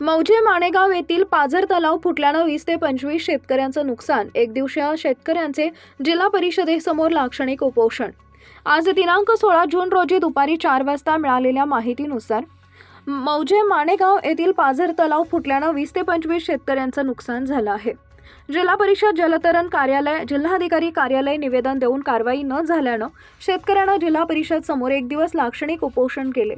मौजे माणेगाव येथील पाझर तलाव फुटल्यानं वीस ते पंचवीस शेतकऱ्यांचं नुकसान एक दिवशीय शेतकऱ्यांचे जिल्हा परिषदेसमोर लाक्षणिक उपोषण. आज दिनांक सोळा जून रोजी दुपारी चार वाजता मिळालेल्या माहितीनुसार मौजे माणेगाव येथील पाझर तलाव फुटल्यानं वीस ते पंचवीस शेतकऱ्यांचं नुकसान झालं आहे. जिल्हा परिषद जलतरण कार्यालय जिल्हाधिकारी कार्यालय निवेदन देऊन कारवाई न झाल्यानं शेतकऱ्यानं जिल्हा परिषद समोर एक दिवस लाक्षणिक उपोषण केले.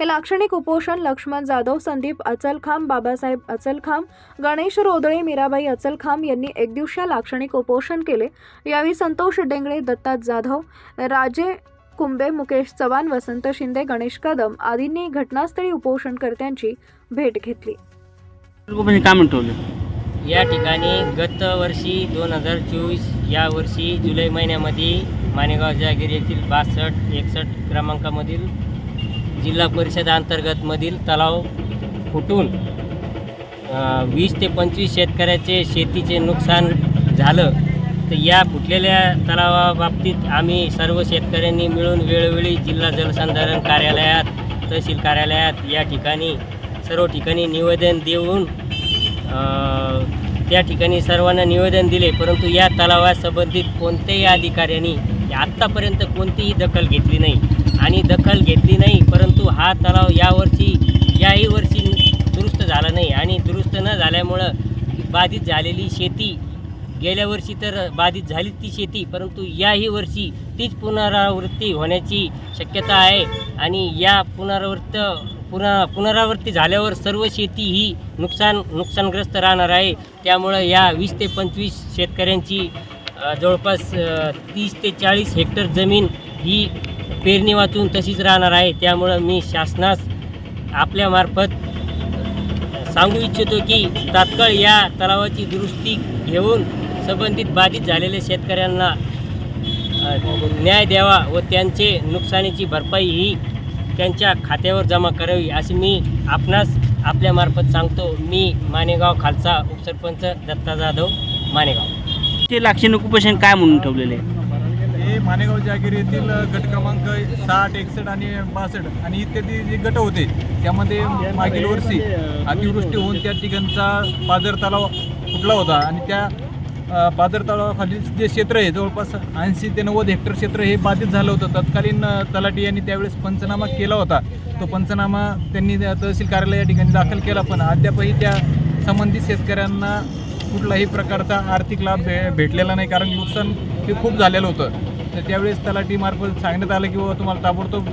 हे लाक्षणिक उपोषण लक्ष्मण जाधव संदीप अचलखांब बाबासाहेब अचलखांब गणेश रोदळे मीराबाई अचलखांब यांनी एकदिवशीय लाक्षणिक उपोषण केले. यावेळी संतोष डेंगळे दत्ता जाधव राजे कुंबे मुकेश चव्हाण वसंत शिंदे गणेश कदम आदींनी घटनास्थळी उपोषणकर्त्यांची भेट घेतली. म्हणजे काय म्हणतो? या ठिकाणी गत वर्षी दोन हजार चोवीस या वर्षी जुलै महिन्यामध्ये माणेगाव जहागीर येथील बासष्ट एकसष्ट क्रमांकामधील जिल्हा परिषद अंतर्गतमधील तलाव फुटून वीस ते पंचवीस शेतकऱ्याचे शेतीचे नुकसान झालं. तर या फुटलेल्या तलावाबाबतीत आम्ही सर्व शेतकऱ्यांनी मिळून वेळोवेळी जिल्हा जलसंधारण कार्यालयात तहसील कार्यालयात या ठिकाणी सर्व ठिकाणी निवेदन देऊन त्या ठिकाणी सर्वांना निवेदन दिले परंतु या तलावासंबंधित कोणत्याही अधिकाऱ्यांनी आत्तापर्यंत कोणतीही दखल घेतली नाही आणि दखल घेतली नाही परंतु हा तलाव यावर्षी याही वर्षी दुरुस्त झाला नाही आणि दुरुस्त न झाल्यामुळं बाधित झालेली शेती गेल्या वर्षी तर बाधित झालीच ती शेती परंतु याही वर्षी तीच पुनरावृत्ती होण्याची शक्यता आहे आणि या पुनरावृत्त पुन्हा पुनरावृत्ती झाल्यावर सर्व शेती ही नुकसान नुकसानग्रस्त राहणार आहे. त्यामुळं या वीस ते पंचवीस शेतकऱ्यांची जवळपास तीस ते चाळीस हेक्टर जमीन ही पेरणी वाचून तशीच राहणार आहे. त्यामुळं मी शासनास आपल्यामार्फत सांगू इच्छितो की तात्काळ या तलावाची दुरुस्ती घेऊन संबंधित बाधित झालेल्या शेतकऱ्यांना न्याय द्यावा व त्यांचे नुकसानीची भरपाई ही त्यांच्या खात्यावर जमा करावी अशी मी आपणास आपल्यामार्फत सांगतो. मी मानेगाव खालचा उपसरपंच दत्ता जाधव मानेगाव. ते लाक्षणिक उपोषण काय म्हणून ठेवलेले? हे मानेगाव जागीर येथील गट क्रमांक साठ एकसष्ट आणि बासष्ट आणि इत्यादी जे गट होते त्यामध्ये मागील वर्षी अतिवृष्टी होऊन त्या ठिकाणचा पाझर तलाव फुटला होता आणि त्या पादर पाझर जे क्षेत्र आहे जवळपास ऐंशी ते नव्वद हेक्टर क्षेत्र हे बाधित झालं होतं. तत्कालीन तलाठी यांनी त्यावेळेस पंचनामा केला होता. तो पंचनामा त्यांनी तहसील कार्यालय या ठिकाणी दाखल केला पण अद्यापही त्या संबंधित शेतकऱ्यांना कुठलाही प्रकारचा आर्थिक लाभ भे भेटलेला नाही. कारण नुकसान हे खूप झालेलं होतं. तर त्यावेळेस तलाठीमार्फत सांगण्यात आलं की बाबा तुम्हाला ताबडतोब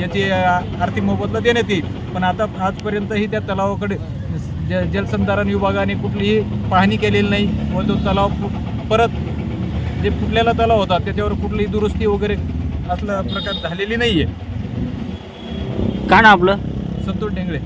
याची आर्थिक मोबदला देण्यात येईल. पण आता आजपर्यंतही त्या तलावाकडे ज जलसंधारण विभागाने कुठलीही पाहणी केलेली नाही व तो तलाव परत जे फुटलेला तलाव होता त्याच्यावर कुठलीही दुरुस्ती वगैरे असला प्रकार झालेली नाही आहे का ना आपलं? संतोष डेंगळे